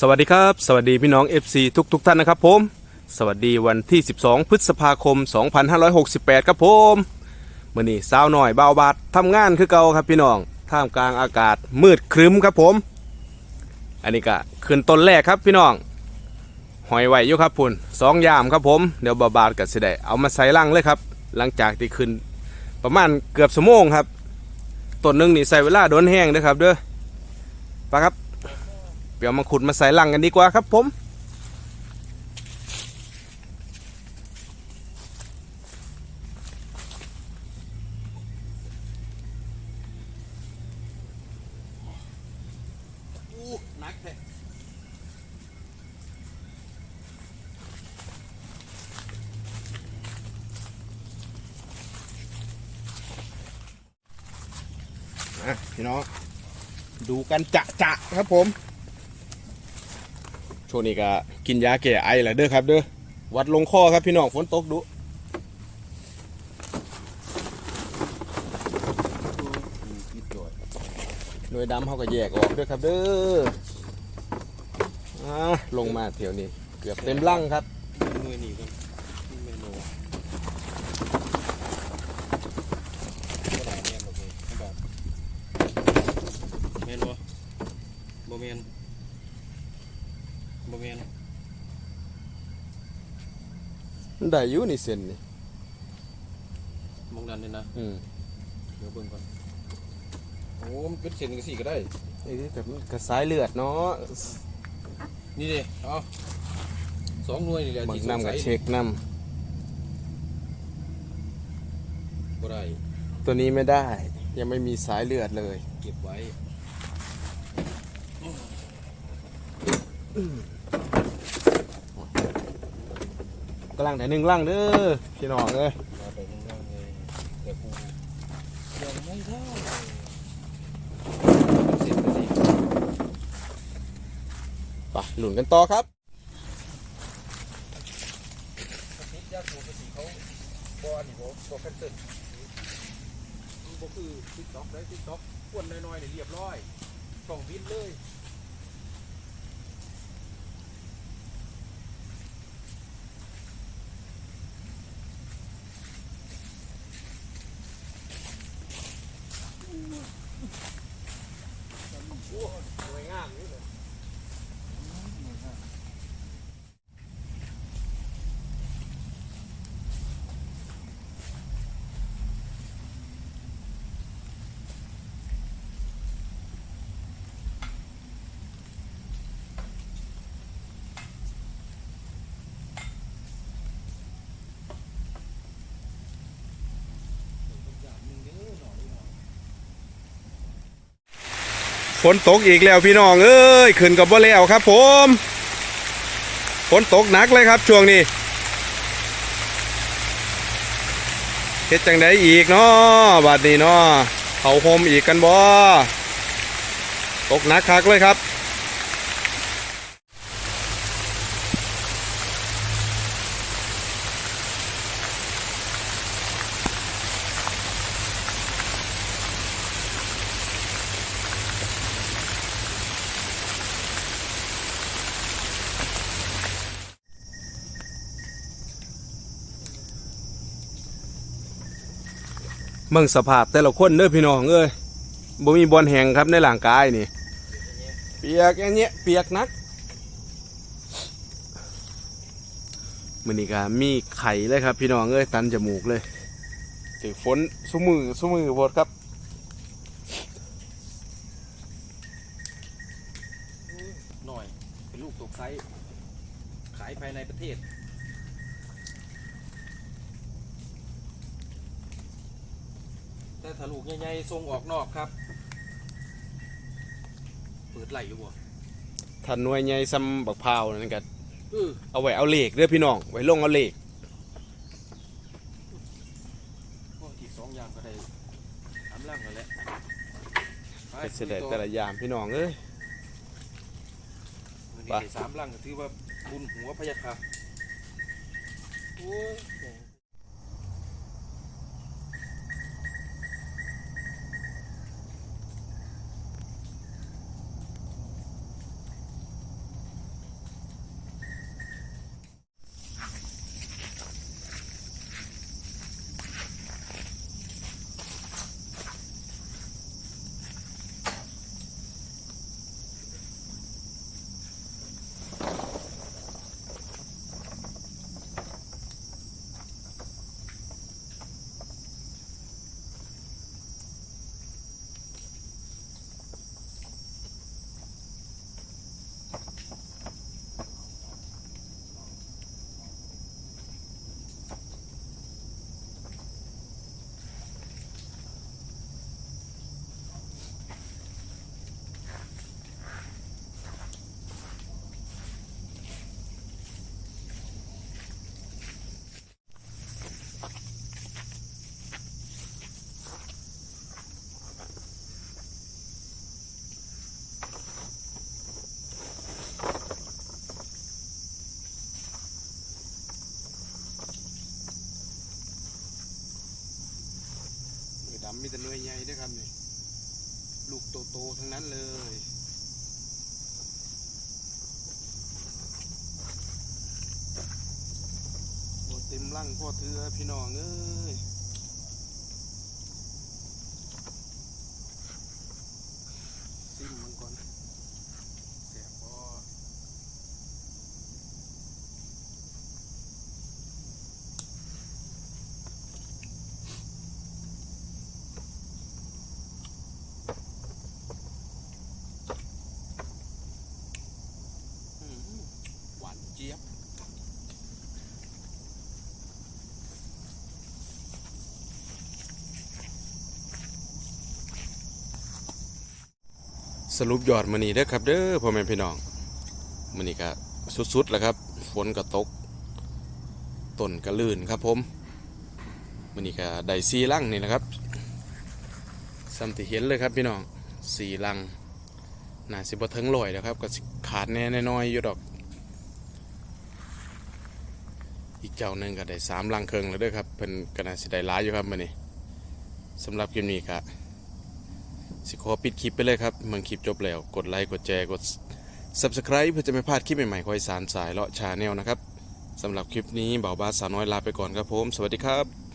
สวัสดีครับ สวัสดีพี่น้อง FC ทุกทุกท่านนะครับผม สวัสดีวันที่ 12 พฤษภาคม 2568 ครับผมมื่อนี้สาวหน่อยเบาบาดทำงานคือเก่าครับพี่น้อง ท่ามกลางอากาศมืดครึ้มครับผม อันนี้ก็ขึ้นต้นแรกครับพี่น้อง หอยไหวอยู่ครับพุ่นสองยามครับผม เดี๋ยวบาบาดกับสิได้เอามาใส่ลังเลยครับ หลังจากที่ขึ้นประมาณเกือบสมงครับต้นหนึงนี่ใส่เวลาโดนแห้งนะครับเด้อไปครับ เดี๋ยวมาขุดมาใส่ลังกันดีกว่าครับผมนักแท้อะพี่น้อง ดูกันจะจะครับผม ช่วงนี้ก็กินยาแก้ไอแหละเด้อครับเด้อวัดลงคอครับพี่น้องฝนตกดุหน่วยดำเขาก็แยกออกเด้อครับเด้ออลงมาเที่ยวนี้เกือบเต็มลังครับมือหนีกันเมนูก็ได้แม่นโอเคแบบแม่นบ่บ่แม่นบ่แม่น มัน ได้อยู่นี่เส้นนี่มองดันนี่นะอืมเดี๋ยวเบิ่งก่อนโอ้มันเป็นเส้นจังซี่ก็ได้นี่แต่มันกระสายเลือดเนาะนี่ดิเอาสองหน่วยนี่แหละบางที่สงน้ำสักับยเช็คน้บ่ได้ำตัวนี้ไม่ได้ ยังไม่มีสายเลือดเลย เก็บไว้ กำลังแต่หนึ่งลังเด้อพี่น้องเอ้ยมาไปข้างล่างเลยแต่กูยังไม่ได้เสร็จไปสิไปหลุนกันต่อครับทิศยาสูบภาษีเขาบอนี่บ่บ่แคนเซิลมันบ่คือติ๊กต็อกได้ติ๊กต็อกควนน้อยๆนี่เรียบร้อยช่องวินเลย นตกอีกแล้วพี่น้องเอ้ยขึ้นกับบ่แล้วครับ ผมฝนตกหนักเลยครับ ช่วงนี้เฮ็ดจังไดอีกเนาะบัดนี้เนาะเขาโฮมอีกกันบ่ตกหนักคักเลยครับ เมืองสภาพแต่ละคนเด้อพี่น้องเอ้ยบ่มีบอลแห่งครับในร่างกายนี่ เปียกอย่างเงี้ยเปียกนักมื้อนี้ก็มีไข่เลยครับ พี่น้องเอ้ยตันจมูกเลยถือฝนสุมือสุมือโพดครับหน่อย เป็นลูกตกไซส์ขายภายในประเทศ แต่ถ้าลูกใหญ่ๆส่งออกนอกครับ เปิดไหลอยู่บ่ถ้าหน่วยใหญ่ซ้ำบักพร้าวนั่นก็เออเอาไว้เอาเหล็กเด้อพี่น้อง ไว้ลงเอาเหล็กโอ้อีกสองอย่างก็ได้ทำร่างกันแหล้วก็สิได้แต่ละอย่างพี่น้องเอ้ยมือไปนี้ได้สามร่างก็ถือว่าบุญหัวพะยะค่ะโอ้ย ดำมีแต่หน่วยใหญ่ด้วยครับนี่ลูกโตๆทั้งนั้นเลยโบเต็มร่างพ่อเถือพี่น้องเอ้ยซิมมันก่อนแสบพอ อืมหวานเจี๊ยบ สรุปยอดมือนี้เด้อครับเด้อพ่อแม่พี่น้องมือนี้ก็สุดๆแล้วครับ ฝนก็ตกต้นก็ลื่นครับผมมือนี้ก็ได้ซีลังนี่นะครับซ้ำที่เห็นเลยครับพี่น้องสี่ลังน่าสิบ่ถึงลอยแล้วครับ ก็สิขาดแน่น้อยๆอยู่ดอก อีกเจ้าหนึ่งก็ได้สามลังเคิงแล้วเด้วยครับเพิ่นก็น่าสิได้หลายอยู่ครับมื้อนี้สำหรับคลิปนี้ก็ สิขอปิดคลิปไปเลยครับเมือคลิปจบแล้ว กดไลค์ กดแชร์ กด Subscribe เพื่อจะไม่พลาดคลิปใหม่ๆคอยสารสายเลาะชาแนลนะครับสำหรับคลิปนี้เบาบาสสาวน้อยลาไปก่อนครับผม สวัสดีครับ